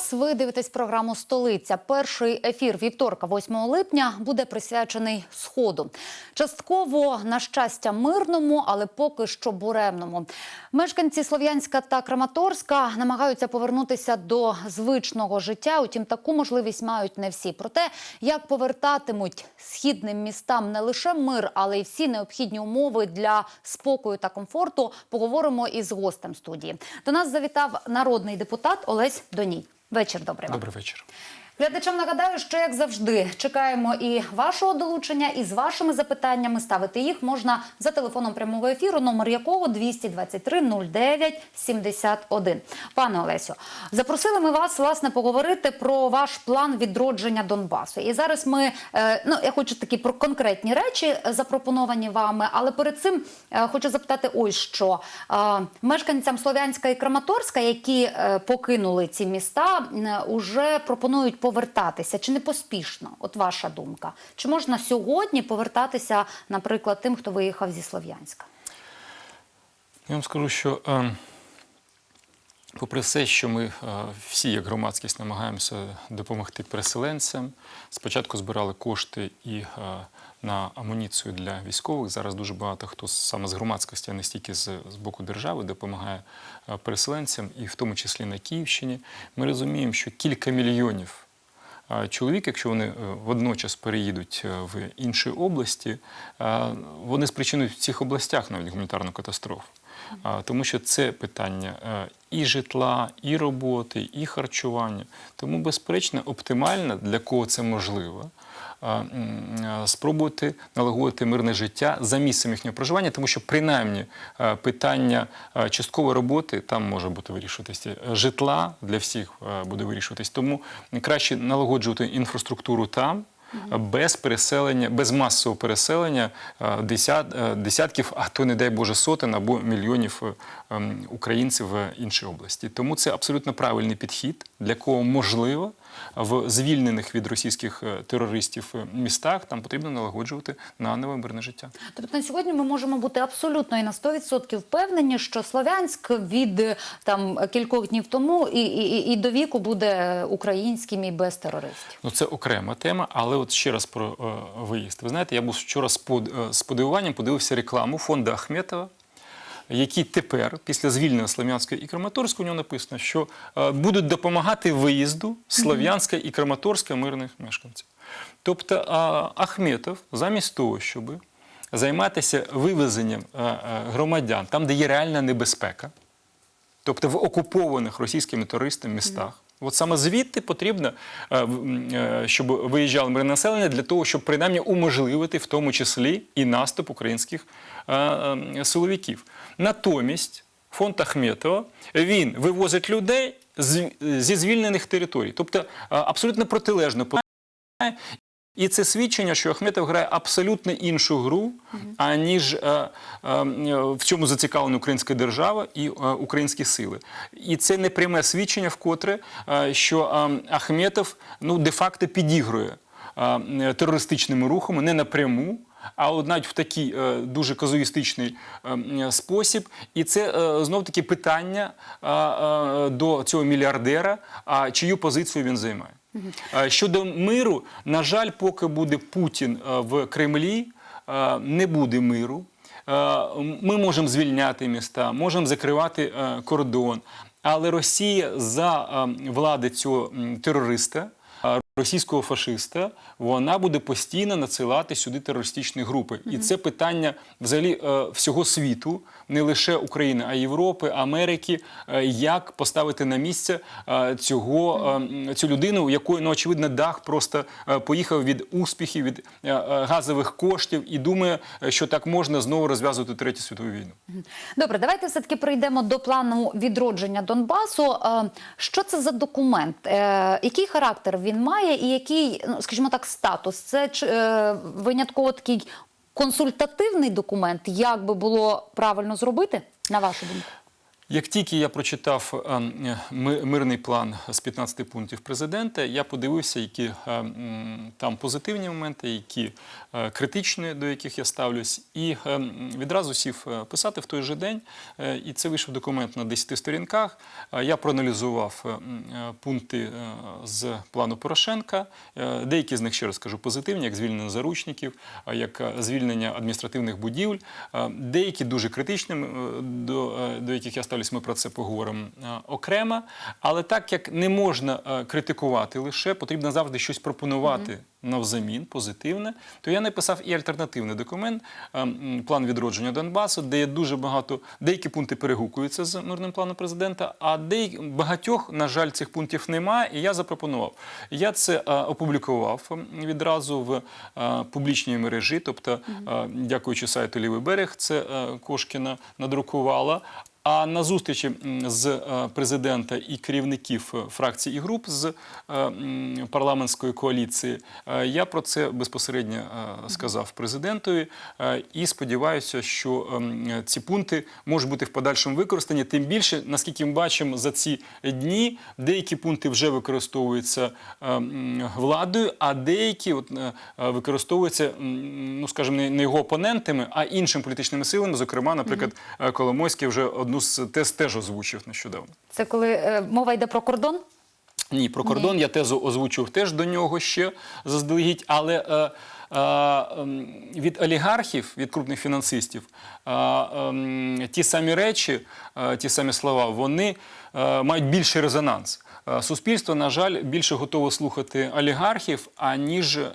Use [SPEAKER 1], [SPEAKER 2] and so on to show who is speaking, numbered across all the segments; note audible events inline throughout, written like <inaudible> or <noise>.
[SPEAKER 1] Вас. Ви дивитесь програму Столиця. Перший ефір вівторка, 8 липня, буде присвячений сходу. Частково на щастя мирному, але поки що буремному. Мешканці Слов'янська та Краматорська намагаються повернутися до звичного життя. Утім, таку можливість мають не всі. Проте, як повертатимуть східним містам не лише мир, але й всі необхідні умови для спокою та комфорту, поговоримо із гостем студії. До нас завітав народний депутат Олесь Доній. Вечір добрий вам.
[SPEAKER 2] Добрий вечір.
[SPEAKER 1] Глядачам нагадаю, що як завжди чекаємо і вашого долучення, і з вашими запитаннями ставити їх можна за телефоном прямого ефіру, номер якого 223 09 71. Пане Олесю, запросили ми вас власне поговорити про ваш план відродження Донбасу. І зараз ми е, ну я хочу такі про конкретні речі е, запропоновані вами, але перед цим е, хочу запитати, ось що мешканцям Слов'янська і Краматорська, які покинули ці міста, е, уже пропонують повертатися. Чи не поспішно? От ваша думка? Чи можна сьогодні повертатися, наприклад, тим, хто виїхав зі Слов'янська?
[SPEAKER 2] Я вам скажу, що е, попри все, що ми е, всі, як громадськість, намагаємося допомогти переселенцям, спочатку збирали кошти і е, на амуніцію для військових. Зараз дуже багато хто саме з громадськості, а не стільки з, з боку держави, допомагає переселенцям, і в тому числі на Київщині. Ми розуміємо, що кілька мільйонів. Чоловік, якщо вони е, водночас переїдуть е, в інші області, е, вони спричинують в цих областях навіть гуманітарну катастрофу. Тому що це питання і житла, і роботи, і харчування. Тому, безперечно, оптимально для кого це можливо. Спробувати налагодити мирне життя за місцем їхнього проживання, тому що принаймні питання часткової роботи там може бути вирішуватися. Е, Житла для всіх буде вирішуватись. Тому краще налагоджувати інфраструктуру там. Без переселення, без масового переселення десят, е, десятків, а то не дай Боже сотень або мільйонів е, ем, українців в іншій області. Тому це абсолютно правильний підхід, для кого можливо в звільнених від російських е, терористів е, містах там потрібно налагоджувати нанове мирне життя.
[SPEAKER 1] Тобто на сьогодні ми можемо бути абсолютно і на 100% впевнені, що Слов'янськ від е, там кількох днів тому і, і, і до віку буде українським і без терористів.
[SPEAKER 2] Ну, це окрема тема, але от ще раз про е, виїзд. Ви знаєте, я був вчора з подивуванням, подивився рекламу фонду Ахметова, який тепер, після звільнення Слов'янська і Краматорська, у нього написано, що е, будуть допомагати виїзду Слов'янська і Краматорська мирних мешканців. Тобто Ахметов, замість того, щоб займатися вивезенням е, е, громадян там, де є реальна небезпека, тобто в окупованих російськими терористами містах. От саме звідти потрібно, щоб виїжджало мирне населення для того, щоб принаймні уможливити в тому числі і наступ українських силовиків. Натомість фонд Ахметова він вивозить людей зі звільнених територій, тобто е, абсолютно протилежно і це свідчення, що Ахметов грає абсолютно іншу гру, аніж е, е, в цьому зацікавлена українська держава і е, українські сили. І це не пряме свідчення, вкотре, е, що е, Ахметов ну, де-факто підігрує е, терористичними рухами не напряму. А от навіть в такий е, дуже казуїстичний е, спосіб, і це е, знов таки питання е, е, до цього мільярдера, а чию позицію він займає. Е, Щодо миру, на жаль, поки буде Путін е, в Кремлі, е, не буде миру. Е, Ми можемо звільняти міста, можемо закривати кордон, але Росія за е, влади цього терориста. Російського фашиста вона буде постійно надсилати сюди терористичні групи, і це питання взагалі е, всього світу, не лише України, а Європи, Америки. е, Як поставити на місце е, цього е, цю людину, якої ну очевидно дах просто поїхав від успіхів, від газових коштів, і думає, що так можна знову розв'язувати третю світову війну.
[SPEAKER 1] Добре, давайте все таки прийдемо до плану відродження Донбасу. Що це за документ? Який характер він має, і який, ну скажімо так, статус? Це винятково такий консультативний документ, як би було правильно зробити, на вашу думку?
[SPEAKER 2] Як тільки я прочитав е, мирний план з 15 пунктів президента, я подивився, які е, там позитивні моменти, які е, критичні, до яких я ставлюсь, і відразу сів писати в той же день. І це вийшов документ на 10 сторінках. Я проаналізував пункти з плану Порошенка. Деякі з них ще раз кажу позитивні, як звільнення заручників, як звільнення адміністративних будівель. Деякі дуже критичними, е, до, яких я ставлюсь, ми про це поговоримо е, окремо. Але так як не можна е, критикувати лише, потрібно завжди щось пропонувати. Навзамін позитивне, то я написав і альтернативний документ е, план відродження Донбасу, де є дуже багато деякі пункти перегукуються з мирним планом президента, а деякі багатьох, на жаль, цих пунктів немає. І я запропонував. Я це опублікував відразу в публічній мережі, тобто, дякуючи сайту Лівий берег, це Кошкіна надрукувала. А на зустрічі з е, президента і керівників е, фракцій і груп з е, парламентської коаліції я про це безпосередньо сказав президентові і сподіваюся, що ці пункти можуть бути в подальшому використані. Тим більше, наскільки ми бачимо за ці дні, деякі пункти вже використовуються владою, а деякі от, використовуються, ну скажімо, не його опонентами, а іншими політичними силами. Зокрема, наприклад, Коломойський вже одну з тез теж озвучив нещодавно.
[SPEAKER 1] Це коли е, мова йде про кордон?
[SPEAKER 2] Ні, про кордон я тезу озвучив теж до нього ще заздалегідь, але е, е, ем, від олігархів, від крупних фінансистів, е, ем, ті самі речі, е, ті самі слова, вони е, мають більший резонанс. Е, Суспільство, на жаль, більше готове слухати олігархів, аніж е,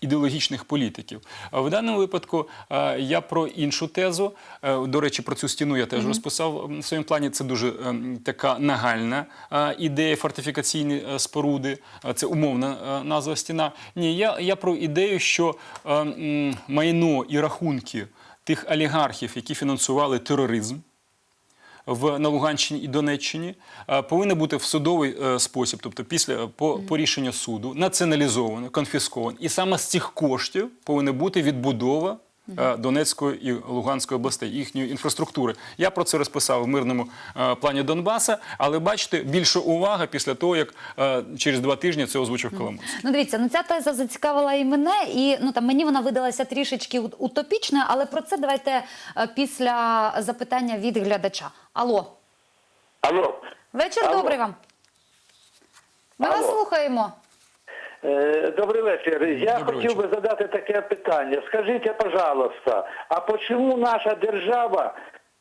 [SPEAKER 2] ідеологічних політиків. В даному випадку е, я про іншу тезу. Е, До речі, про цю стіну я теж розписав в своєму плані. Це дуже ем, така нагальна е, ідея фортифікаційні е, споруди. Е, Це умовна е, назва стіна. Ні, я, я про ідею, що е, майно і рахунки тих олігархів, які фінансували тероризм в на Луганщині і Донеччині е, повинна бути в судовий е, спосіб, тобто після по, по рішенню суду, націоналізовано, конфісковано. І саме з цих коштів повинна бути відбудова. Е, Донецької і Луганської областей, їхньої інфраструктури. Я про це розписав в мирному е, плані Донбаса, але бачите, більше увага після того, як е, через два тижні це озвучив Коломойський.
[SPEAKER 1] Ну, дивіться, ну ця теза зацікавила і мене, і ну там мені вона видалася трішечки ут- утопічною, але про це давайте після запитання від глядача. Алло,
[SPEAKER 3] Алло.
[SPEAKER 1] вечір
[SPEAKER 3] Алло.
[SPEAKER 1] добрий вам. Ми
[SPEAKER 3] Алло.
[SPEAKER 1] вас слухаємо.
[SPEAKER 3] Е, Добрий вечір. Я
[SPEAKER 2] Добрий
[SPEAKER 3] хотів би задати таке питання. Скажіть, пожалуйста, а почему наша держава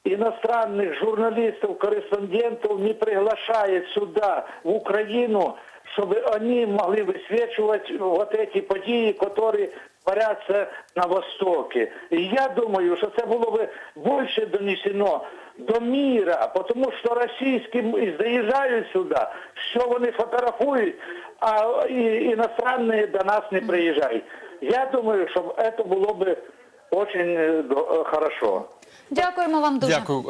[SPEAKER 3] иностранных журналистов, корреспондентов не приглашает сюда, в Украину, чтобы они могли высвечивать вот эти події, которые творяться на Востоке. І я думаю, що це було би більше донесено до міра, тому що російські заїжджають сюди, що вони фотографують, а і, іностранні до нас не приїжджають. Я думаю, що це було би дуже е, до- е, хорошо.
[SPEAKER 1] Дякуємо вам дуже.
[SPEAKER 2] Дякую.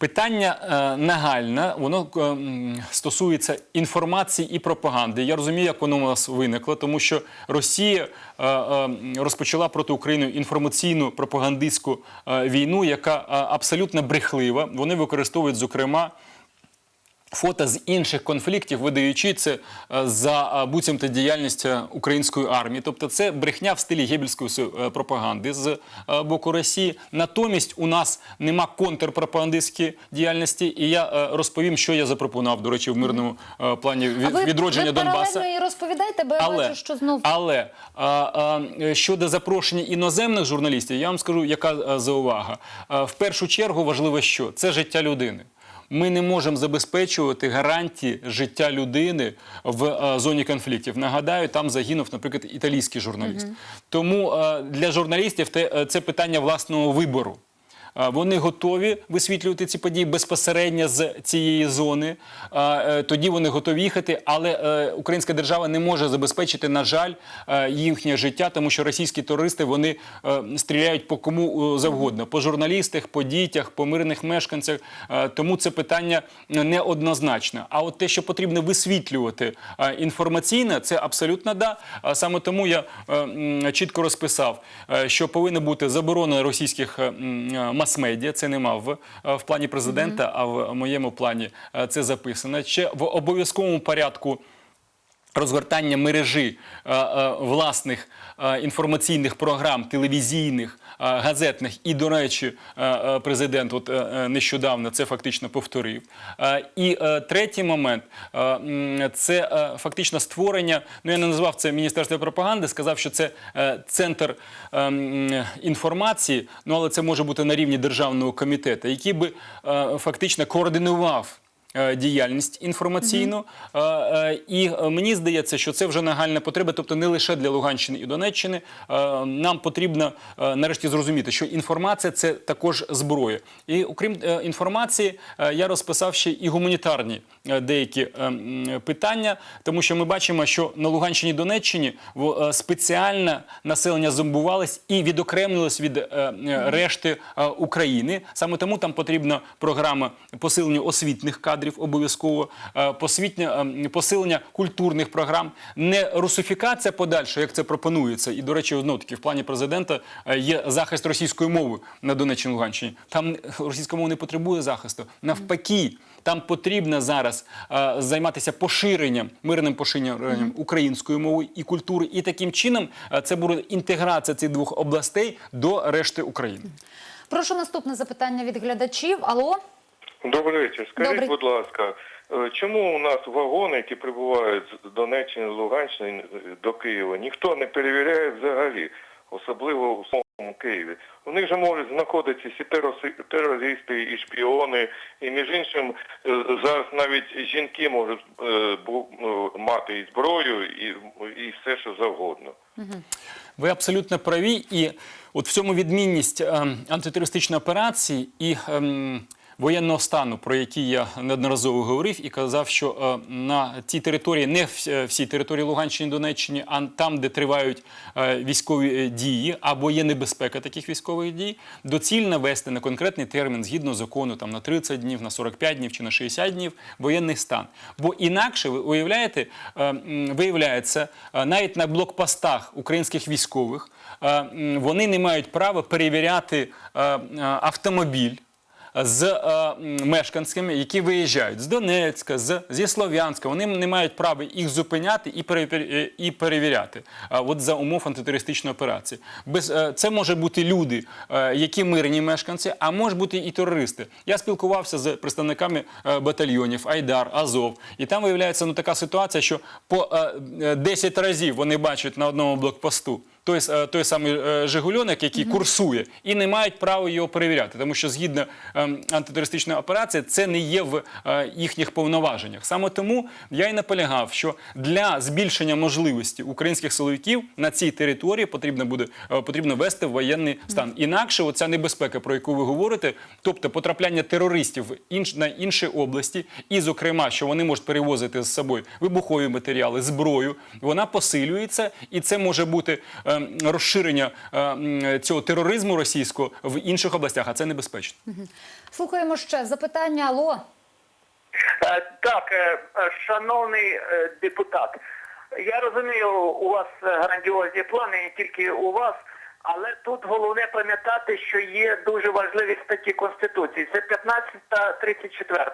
[SPEAKER 2] Питання е, нагальне, воно е, стосується інформації і пропаганди. Я розумію, як воно у нас виникло, тому що Росія е, е, розпочала проти України інформаційну пропагандистську е, війну, яка е, абсолютно брехлива. Вони використовують, зокрема, фото з інших конфліктів, видаючи це е, за е, буцімто діяльність е, української армії. Тобто це брехня в стилі гебельської пропаганди з боку Росії. Натомість у нас нема контрпропагандистської діяльності, і я розповім, що я запропонував, до речі, в мирному плані від-
[SPEAKER 1] А ви,
[SPEAKER 2] відродження
[SPEAKER 1] ви
[SPEAKER 2] Донбаса.
[SPEAKER 1] паралельно і розповідайте, бо я
[SPEAKER 2] Але,
[SPEAKER 1] бачу, що знов
[SPEAKER 2] але а, а, щодо запрошення іноземних журналістів, я вам скажу, яка заувага. В першу чергу важливо, що це життя людини. Ми не можемо забезпечувати гарантії життя людини в зоні конфліктів. Нагадаю, там загинув, наприклад, італійський журналіст. Тому для журналістів е, це питання власного вибору. Вони готові висвітлювати ці події безпосередньо з цієї зони. Е, Тоді вони готові їхати, але е, українська держава не може забезпечити, на жаль, е, їхнє життя, тому що російські терористи вони стріляють по кому завгодно: по журналістах, по дітях, по мирних мешканцях. Тому це питання неоднозначне. А от те, що потрібно висвітлювати інформаційно, це абсолютно да. Саме тому я чітко розписав, що повинна бути заборона російських мас-медіа. Це нема в, е, в плані президента, а в моєму плані е, це записано. Ще в обов'язковому порядку. Розгортання мережі е, е, власних е, інформаційних програм, телевізійних, газетних, і, до речі, президент от, нещодавно це фактично повторив. І третій момент це фактично створення. Ну я не назвав це міністерство пропаганди, сказав, що це центр інформації. Ну але це може бути на рівні державного комітету, який би фактично координував діяльність інформаційну. Е, е, І е, мені здається, що це вже нагальна потреба, тобто не лише для Луганщини і Донеччини. Е, Нам потрібно е, нарешті зрозуміти, що інформація це також зброя. І окрім е, інформації, е, я розписав ще і гуманітарні е, деякі е, питання, тому що ми бачимо, що на Луганщині і Донеччині е, спеціальне населення зомбувалось і відокремлилось від е, е, решти е, України. Саме тому там потрібна програма посилення освітних кадрів обов'язково, е, посвітня, е, посилення культурних програм, не русифікація подальша, як це пропонується. І, до речі, одно таки в плані президента е, є захист російської мови на Донеччині Луганщині. Там російська мова не потребує захисту. Навпаки, там потрібно зараз е, займатися поширенням, мирним поширенням української мови і культури. І таким чином це буде інтеграція цих двох областей до решти України.
[SPEAKER 1] Прошу наступне запитання від глядачів. Алло,
[SPEAKER 4] Добрий вечір. Скажіть,
[SPEAKER 1] Добрий.
[SPEAKER 4] будь ласка, е, чому у нас вагони, які прибувають з Донеччини, з Луганщини до Києва, ніхто не перевіряє взагалі, особливо у самому Києві? У них же можуть знаходитися і терористи, і шпіони, і між іншим е, зараз навіть жінки можуть е, мати і зброю, і, і все, що завгодно.
[SPEAKER 2] Ви абсолютно праві, і от в цьому відмінність ем, антитерористичної операції і ем, воєнного стану, про який я неодноразово говорив, і казав, що е, на тій території, не е, всій території Луганщини, Донеччини, а там, де тривають е, військові дії або є небезпека таких військових дій, доцільно вести на конкретний термін згідно закону там на 30 днів, на 45 днів чи на 60 днів воєнний стан. Бо інакше ви уявляєте, виявляється, навіть на блокпостах українських військових вони не мають права перевіряти автомобіль з е, мешканцями, які виїжджають з Донецька, з, зі Слов'янська. Вони не мають права їх зупиняти і, перевір- е, і перевіряти. А от за умов антитерористичної операції. Без, е, це може бути люди, е, які мирні мешканці, а може бути і терористи. Я спілкувався з представниками е, батальйонів Айдар, Азов, і там виявляється ну, така ситуація, що по е, е, 10 разів вони бачать на одному блокпосту той, е, той самий е, Жигульонок, який курсує, і не мають права його перевіряти, тому що згідно ем, антитерористичної операції це не є в е, їхніх повноваженнях. Саме тому я і наполягав, що для збільшення можливості українських силовиків на цій території потрібно буде потрібно вести воєнний стан. Інакше оця небезпека, про яку ви говорите, тобто потрапляння терористів на інші області, і зокрема, що вони можуть перевозити з собою вибухові матеріали, зброю, вона посилюється, і це може бути розширення е, цього тероризму російського в інших областях, а це небезпечно.
[SPEAKER 1] слухаємо ще запитання. Алло.
[SPEAKER 5] Е, Так, е, шановний депутат, я розумію, у вас грандіозні плани, не тільки у вас, але тут головне пам'ятати, що є дуже важливі статті Конституції. Це 15 та 34.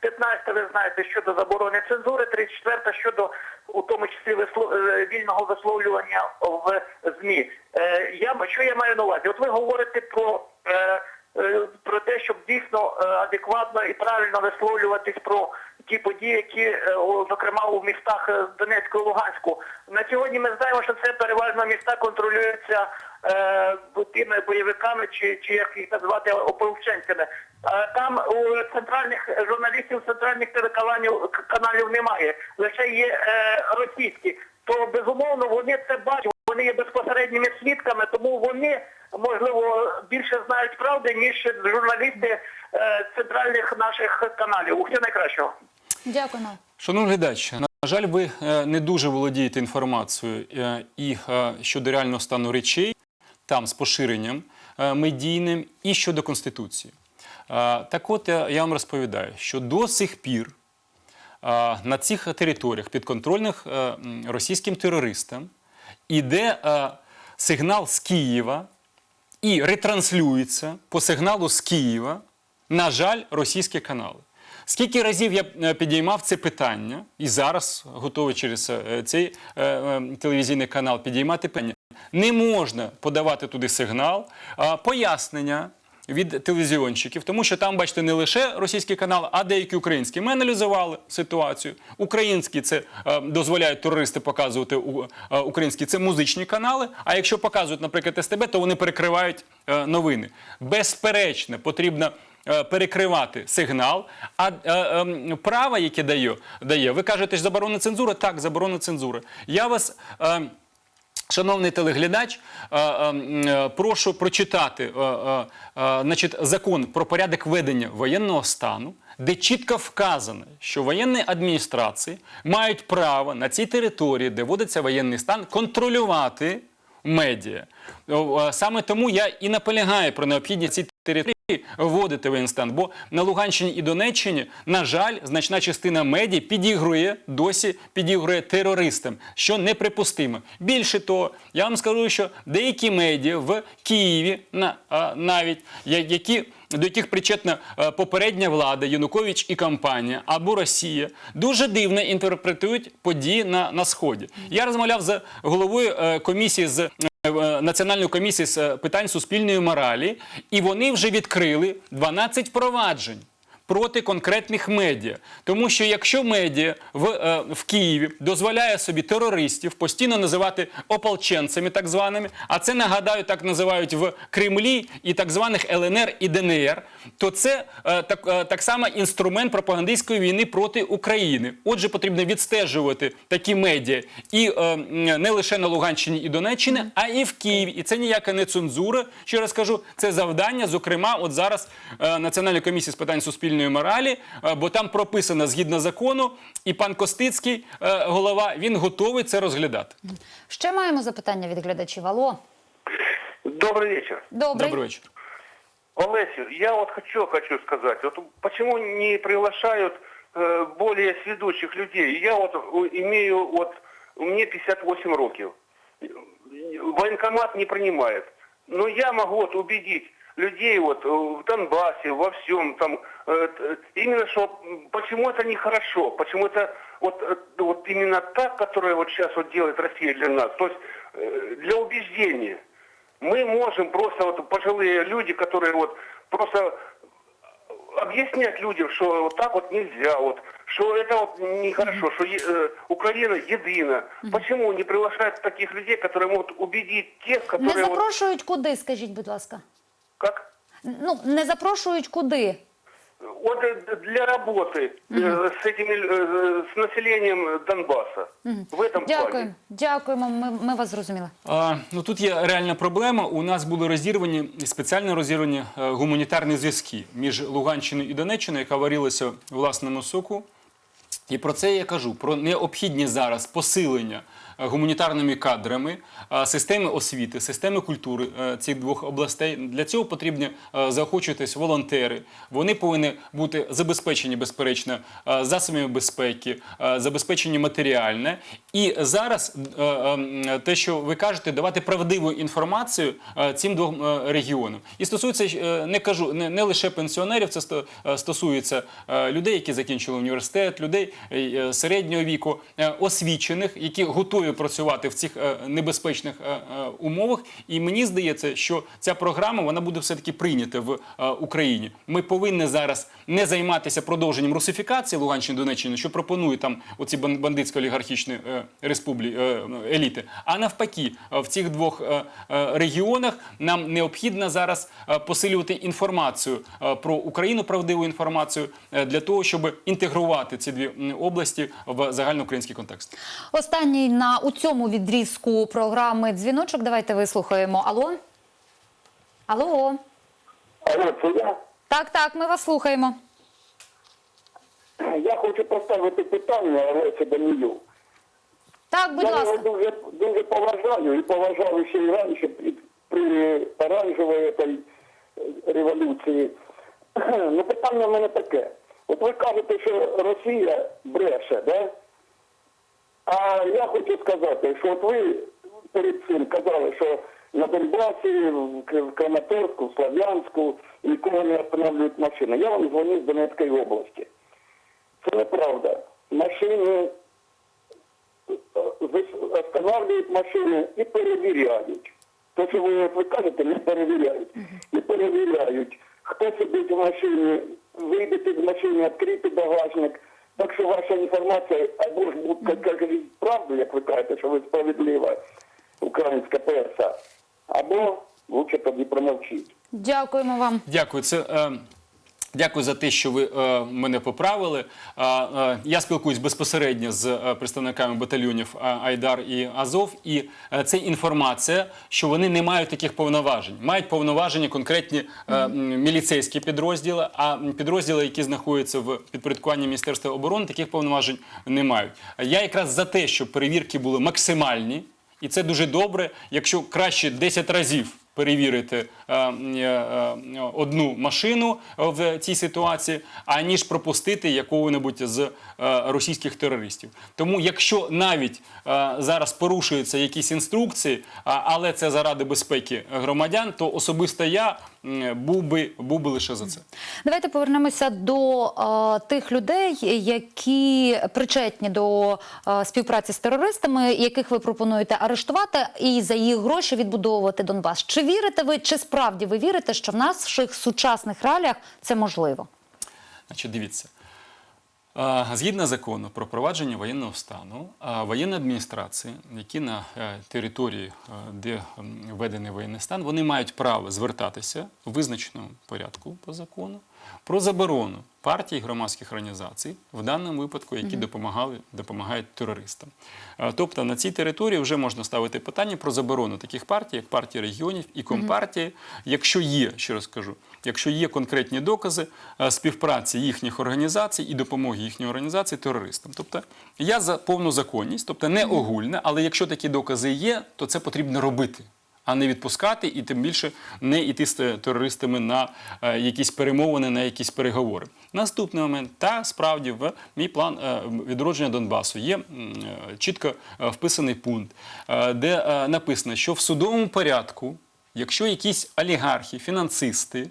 [SPEAKER 5] 15 ви знаєте щодо заборони цензури, 34 щодо у тому числі висло- е, вільного висловлювання в ЗМІ. Е, Я що я маю на увазі? От ви говорите про. е, е, про те, щоб дійсно адекватно і правильно висловлюватись про ті події, які, зокрема, у містах Донецьку і Луганську. На сьогодні ми знаємо, що це переважно міста контролюються е, тими бойовиками, чи, чи як їх назвати ополченцями. Е, Там у центральних журналістів центральних телеканалів каналів немає, лише є е, російські. То безумовно вони це бачать, вони є безпосередніми свідками, тому вони можливо більше знають правди, ніж журналісти е, центральних наших каналів. Усього найкращого.
[SPEAKER 1] Дякуємо.
[SPEAKER 2] Шановний глядач, на жаль, ви е, не дуже володієте інформацією е, і е, щодо реального стану речей, там з поширенням е, медійним, і щодо Конституції. Е, Так от я, я вам розповідаю, що до сих пір е, на цих територіях підконтрольних е, російським терористам іде е, сигнал з Києва і ретранслюється по сигналу з Києва, на жаль, російські канали. Скільки разів я е, підіймав це питання, і зараз готовий через е, цей е, телевізійний канал підіймати питання. Не можна подавати туди сигнал, пояснення від телевізіонщиків, тому що там, бачите, не лише російський канал, а деякі українські. Ми аналізували ситуацію. Українські це е, дозволяють терористи показувати у- е, українські це музичні канали. А якщо показують, наприклад, СТБ, то вони перекривають е, новини. Безперечно, потрібно. Е, Перекривати сигнал, а е, е, право, яке дає, дає, ви кажете, що заборона цензури? Так, заборона цензури. Я вас е, Шановний телеглядач, е, е, м, е, прошу прочитати значить, закон про порядок ведення воєнного стану, де чітко вказано, що воєнні адміністрації мають право на цій території, де вводиться воєнний стан, контролювати медіа. Саме тому я і наполягаю про необхідність цій території вводити в інстант, Бо на Луганщині і Донеччині, на жаль, значна частина медіа підігрує досі підігрує терористам, що неприпустимо. Більше того, я вам скажу, що деякі медіа в Києві на, навіть які. До яких причетна е, попередня влада, Янукович і компанія або Росія дуже дивно інтерпретують події на, на сході. Я розмовляв з головою е, комісії з е, Національної комісії з питань суспільної моралі, і вони вже відкрили 12 проваджень. Проти конкретних медіа, тому що якщо медіа в, е, в Києві дозволяє собі терористів постійно називати ополченцями, так званими, а це нагадаю, так називають в Кремлі і так званих ЛНР і ДНР, то це е, так, е, так само інструмент пропагандистської війни проти України. Отже, потрібно відстежувати такі медіа і е, не лише на Луганщині і Донеччині, а і в Києві. І це ніяка не цензура. Ще раз кажу, це завдання. Зокрема, от зараз е, Національної комісії з питань суспільної моралі, е, бо там прописано згідно закону, і пан Костицький, е, голова, він готовий це розглядати.
[SPEAKER 1] Ще маємо запитання від глядачів. Алло,
[SPEAKER 5] Добрый вечер.
[SPEAKER 1] добрий.
[SPEAKER 2] Добрий вечір.
[SPEAKER 5] Олесю, я вот хочу, хочу сказать, вот почему не приглашают э, более сведущих людей? Я вот э, имею, вот, мне 58 років. Военкомат не принимает. Но я могу вот убедить людей вот э, в Донбассе, во всем там, э, именно что почему это нехорошо, почему это вот, э, вот именно так, которое вот сейчас вот делает Россия для нас, то есть для убеждения. Мы можем просто вот пожилые люди, которые вот просто объяснять людям, что вот так вот нельзя, вот, что это вот нехорошо, что е- э, Украина едина. Почему не приглашают таких людей, которые могут убедить тех,
[SPEAKER 1] Не
[SPEAKER 5] которые вот
[SPEAKER 1] запрошують куди, скажіть, будь ласка.
[SPEAKER 5] как
[SPEAKER 1] Ну, не запрошують куди.
[SPEAKER 5] вот э, для работы э, с этими э, с населением Донбасса. В этом
[SPEAKER 1] Дякую.
[SPEAKER 5] плане.
[SPEAKER 1] Дякуємо. Ми, ми вас зрозуміли.
[SPEAKER 2] А, ну тут є реальна проблема. У нас були розірвані спеціально розірвані е, гуманітарні зв'язки між Луганщиною і Донеччиною, яка варилася в власному соку. І про це я кажу: про необхідність зараз посилення е, гуманітарними кадрами е, системи освіти, системи культури е, цих двох областей. Для цього потрібні е, заохочуватись волонтери. Вони повинні бути забезпечені, безперечно, засобами безпеки, забезпечені матеріальне. І зараз те, що ви кажете, давати правдиву інформацію цим двом регіонам. І стосується не кажу не, лише пенсіонерів, це сто- стосується людей, які закінчили університет, людей середнього віку, е, освічених, які готові працювати в цих е, небезпечних е, е, умовах. І мені здається, що ця програма вона буде все таки прийнята в е, Україні. Ми повинні зараз не займатися продовженням русифікації Луганщини Донеччини, що пропонують там оці бан- бандитсько-олігархічні е, республі е, еліти. А навпаки, е, в цих двох е, е, регіонах нам необхідно зараз е, посилювати інформацію е, про Україну, правдиву інформацію е, для того, щоб інтегрувати ці дві області в загальноукраїнський контекст.
[SPEAKER 1] Останній на у цьому відрізку програми дзвіночок. Давайте вислухаємо. Алло? Алло?
[SPEAKER 6] Алло, це я.
[SPEAKER 1] Так, так, ми вас слухаємо.
[SPEAKER 6] Я хочу поставити питання Олесі Данілю.
[SPEAKER 1] Так, будь
[SPEAKER 6] я його
[SPEAKER 1] ласка.
[SPEAKER 6] дуже, дуже поважаю і поважав ще й раніше при, при оранжевій революції. <clears throat> Ну, питання в мене таке. От ви кажете, що Росія бреше, да? А я хочу сказати, що от ви перед цим казали, що на Донбасі, в Краматорську, в Слов'янську, нікого не останавливають машини. Я вам дзвоню з Донецької області. Це неправда. Машини останавливають машини і перевіряють. То, що ви, ви кажете, не перевіряють. І перевіряють. Хто сидить в машині, вийдете з машини, відкрити багажник. Так що ваша інформація або ж буде кажуть правду, як ви кажете, що ви справедлива українська преса, або лучше тоді промовчіть.
[SPEAKER 1] Дякуємо вам.
[SPEAKER 2] Дякую. Це е, дякую за те, що ви е, мене поправили. Е, е, я спілкуюсь безпосередньо з е, представниками батальйонів е, Айдар і Азов, і е, це інформація, що вони не мають таких повноважень. Мають повноваження конкретні е, міліцейські підрозділи, а підрозділи, які знаходяться в підпорядкуванні Міністерства оборони, таких повноважень не мають. Я якраз за те, щоб перевірки були максимальні. І це дуже добре, якщо краще 10 разів перевірити е, е, е, одну машину в цій ситуації, аніж пропустити якого-небудь з російських терористів. Тому, якщо навіть е, зараз порушуються якісь інструкції, але це заради безпеки громадян, то особисто я був би, був би лише за це.
[SPEAKER 1] Давайте повернемося до е, тих людей, які причетні до е, співпраці з терористами, яких ви пропонуєте арештувати і за їх гроші відбудовувати Донбас. Чи вірите ви, чи справді ви вірите, що в наших сучасних реаліях це можливо?
[SPEAKER 2] Значить, дивіться. Згідно закону про провадження воєнного стану, воєнні адміністрації, які на е, території, е, де введений воєнний стан, вони мають право звертатися в визначеному порядку по закону про заборону партій громадських організацій, в даному випадку, які допомагали, допомагають терористам. Е, Тобто на цій території вже можна ставити питання про заборону таких партій, як партії регіонів і компартії, якщо є, ще раз кажу, якщо є конкретні докази е, співпраці їхніх організацій і допомоги їхньої організації терористам. Тобто я за повну законність, тобто не огульне, але якщо такі докази є, то це потрібно робити. А не відпускати і тим більше не йти з терористами на е, якісь перемовини, на якісь переговори. Наступний момент, та справді в мій план е, відродження Донбасу є е, чітко е, вписаний пункт, де написано, що в судовому порядку, якщо якісь олігархи, фінансисти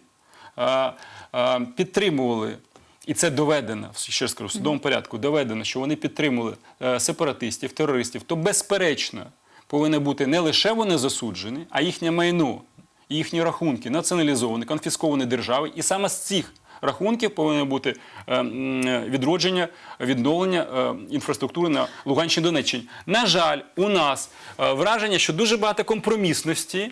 [SPEAKER 2] підтримували. І це доведено, ще скажу, в судовому порядку доведено, що вони підтримували сепаратистів, терористів, то безперечно повинні бути не лише вони засуджені, а їхнє майно, їхні рахунки націоналізовані, конфісковані держави. І саме з цих рахунків повинно бути е, відродження, відновлення е, інфраструктури на Луганщині Донеччині. На жаль, у нас е, враження, що дуже багато компромісності.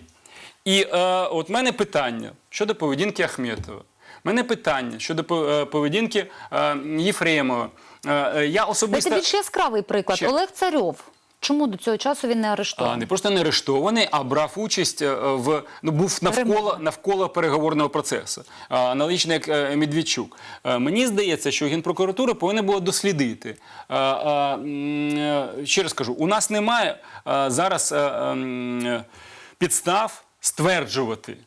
[SPEAKER 2] І е, от мене питання щодо поведінки Ахметова. Мене питання щодо по- поведінки е, Єфремова. Е, я особисто
[SPEAKER 1] Дайте більш яскравий приклад.
[SPEAKER 2] Ще.
[SPEAKER 1] Олег Царьов. Чому до цього часу він не
[SPEAKER 2] а,
[SPEAKER 1] арештований?
[SPEAKER 2] не просто не арештований, а брав участь е, в ну був навколо навколо переговорного процесу. Аналогічно як е, Медведчук. Е, Мені здається, що генпрокуратура повинна була дослідити. Ще раз кажу, у нас немає зараз ем, підстав стверджувати.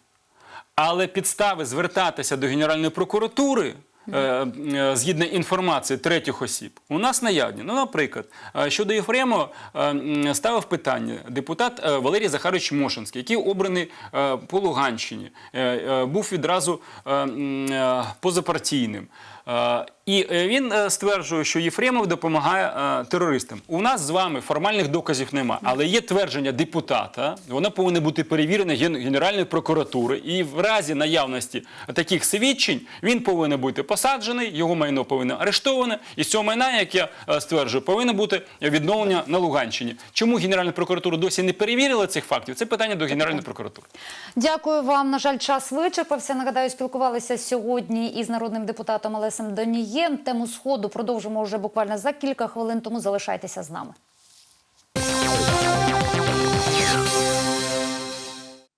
[SPEAKER 2] Але підстави звертатися до Генеральної прокуратури. Е, е, Згідно інформації третіх осіб, у нас наявні. Ну, наприклад, е, щодо Єфремова е, ставив питання депутат Валерій Захарович Мошинський, який обраний по Луганщині, був відразу позапартійним. Е, І е, він е, стверджує, що Єфремов допомагає терористам. У нас з вами формальних доказів нема, але є твердження депутата. Воно повинно бути перевірене Ген- Генеральною прокуратурою. І в разі наявності таких свідчень він повинен бути посаджений, його майно повинно арештоване. І з цього майна, як я стверджую, повинно бути відновлення на Луганщині. Чому Генеральна прокуратура досі не перевірила цих фактів? Це питання до Генеральної прокуратури.
[SPEAKER 1] Дякую вам. На жаль, час вичерпався. Нагадаю, спілкувалися сьогодні із народним депутатом Олесем Донієм. Тему сходу продовжимо вже буквально за кілька хвилин. Тому залишайтеся з нами.